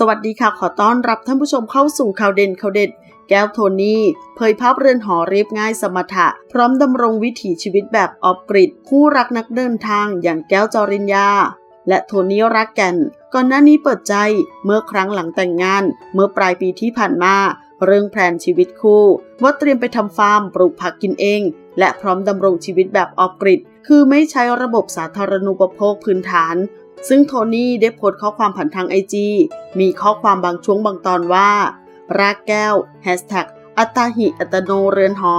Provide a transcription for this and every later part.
สวัสดีค่ะ ขอต้อนรับท่านผู้ชมเข้าสู่ข่าวเด่นข่าวเด็ด แก้วโทนี่เผยภาพเรือนหอเรียบง่ายสมถะ พร้อมดำรงวิถีชีวิตแบบออฟกริดคู่รักนักเดินทางอย่างแก้วจอริญญา และโทนี่รักแก่นก่อนหน้านี้เปิดใจเมื่อครั้งหลังแต่งงาน เมื่อปลายปีที่ผ่านมา เรื่องแพลนชีวิตคู่ ว่าเตรียมไปทำฟาร์มปลูกผักกินเอง และพร้อมดำรงชีวิตแบบออฟกริดคือไม่ใช้ระบบสาธารณูปโภคพื้นฐาน ซึ่งโทนี่ได้โพสต์ข้อความผ่านทางไอจีมีข้อความบางช่วงบางตอนว่ารากแก้วแฮชแท็กอัตาหิอัตโนเรือนหอ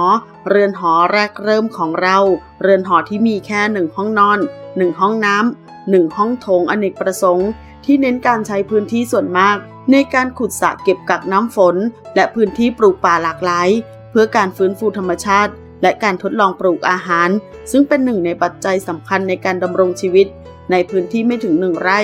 เรือนหอแรกเริ่มของเรา เรือนหอที่มีแค่หนึ่งห้องนอนหนึ่งห้องน้ำหนึ่งห้องโถงอเนกประสงค์ ที่เน้นการใช้พื้นที่ส่วนมาก ในการขุดสระเก็บกักน้ำฝน และพื้นที่ปลูกป่าหลากหลาย เพื่อการฟื้นฟูธรรมชาติ และการทดลองปลูกอาหาร ซึ่งเป็นหนึ่งในปัจจัยสำคัญในการดำรงชีวิต ในพื้นที่ไม่ถึงหนึ่งไร่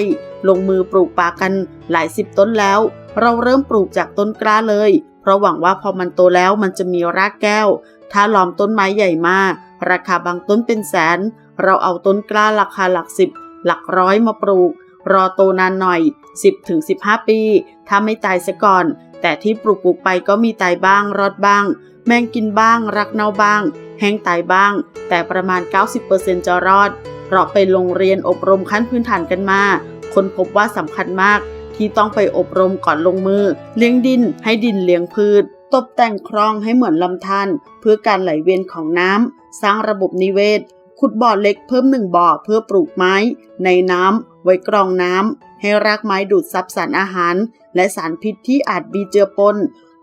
ลงมือปลูกป่ากันหลายสิบต้นแล้ว เราเริ่มปลูกจากต้นกล้าเลย เพราะหวังว่าพอมันโตแล้วมันจะมีรากแก้ว ถ้าล้อมต้นไม้ใหญ่มาก ราคาบางต้นเป็นแสน เราเอาต้นกล้าราคาหลักสิบ หลักร้อยมาปลูก รอโตนานหน่อย 10ถึง15 ปี ถ้าไม่ตายซะก่อน แต่ที่ปลูกปลูกไปก็มีตายบ้างรอดบ้าง แมงกินบ้าง รักเน่าบ้าง แห้งตายบ้าง แต่ประมาณ 90%จะรอด เพราะไปโรงเรียนอบรมขั้นพื้นฐานกันมาคนพบว่าสำคัญมากที่ต้องไปอบรมก่อนลงมือ เลี้ยงดินให้ดินเลี้ยงพืช ตกแต่งคลองให้เหมือนลำธารเพื่อการไหลเวียนของน้ำ สร้างระบบนิเวศ ขุดบ่อเล็กเพิ่มหนึ่งบ่อเพื่อปลูกไม้ ในน้ำไว้กรองน้ำให้รากไม้ดูดซับสารอาหาร และสารพิษที่อาจมีเจือปน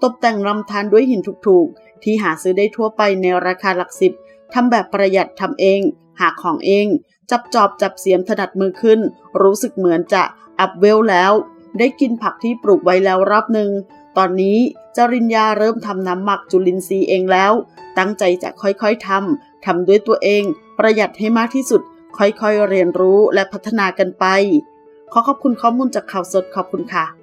ตกแต่งลำธารด้วยหินถูกๆ ที่หาซื้อได้ทั่วไปในราคาหลักสิบทำแบบประหยัดทำเอง หาของเอง จับจอบจับเสียมถนัดมือขึ้น รู้สึกเหมือนจะอัพเวลแล้ว ได้กินผักที่ปลูกไว้แล้วรอบหนึ่งตอนนี้จริญญาเริ่มทำน้ำหมักจุลินทรีย์เองแล้ว ตั้งใจจะค่อยๆทำทำด้วยตัวเอง ประหยัดให้มากที่สุด ค่อยๆเรียนรู้และพัฒนากันไป ขอขอบคุณข้อมูลจากข่าวสดขอบคุณค่ะ